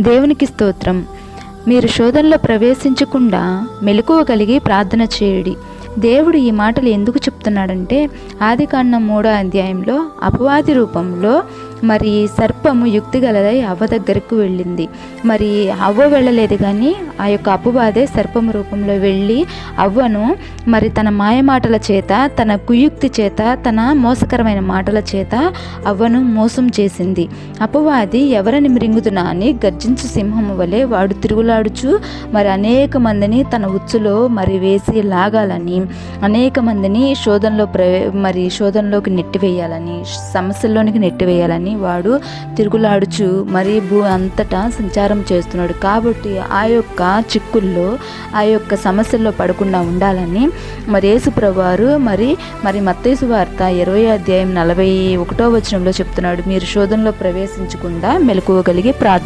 దేవునికి స్తోత్రం. మీరు శోధనలో ప్రవేశించకుండా మెలకువ కలిగి ప్రార్థన చేయుడి. దేవుడు ఈ మాటలు ఎందుకు చెప్తున్నాడంటే ఆది కాండం మూడో అధ్యాయంలో అపవాది రూపంలో మరి సర్పము యుక్తి గలదై అవ్వ దగ్గరకు వెళ్ళింది. మరి అవ్వ వెళ్ళలేదు కానీ ఆ యొక్క అపవాదే సర్పము రూపంలో వెళ్ళి అవ్వను మరి తన మాయ మాటల చేత తన కుయుక్తి చేత తన మోసకరమైన మాటల చేత అవ్వను మోసం చేసింది. అపవాది ఎవరిని మృంగుతున్నా అని గర్జించు సింహము వలె వాడు తిరుగులాడుచు మరి అనేక మందిని తన ఉచ్చులో మరి వేసి లాగాలని అనేక మందిని శోధనలో ప్ర మరి శోధనలోకి నెట్టివేయాలని సమస్యల్లోనికి నెట్టివేయాలని వాడు తిరుగులాడుచు మరి భూ అంతటా సంచారం చేస్తున్నాడు. కాబట్టి ఆ యొక్క చిక్కుల్లో ఆ యొక్క సమస్యల్లో పడకుండా ఉండాలని మరి యేసుప్రవారు మరి మరి మత్తేసు వార్త ఇరవై అధ్యాయం నలభై ఒకటో వచనంలో చెప్తున్నాడు. మీరు శోధనలో ప్రవేశించకుండా మెలకువగలిగి ప్రార్థన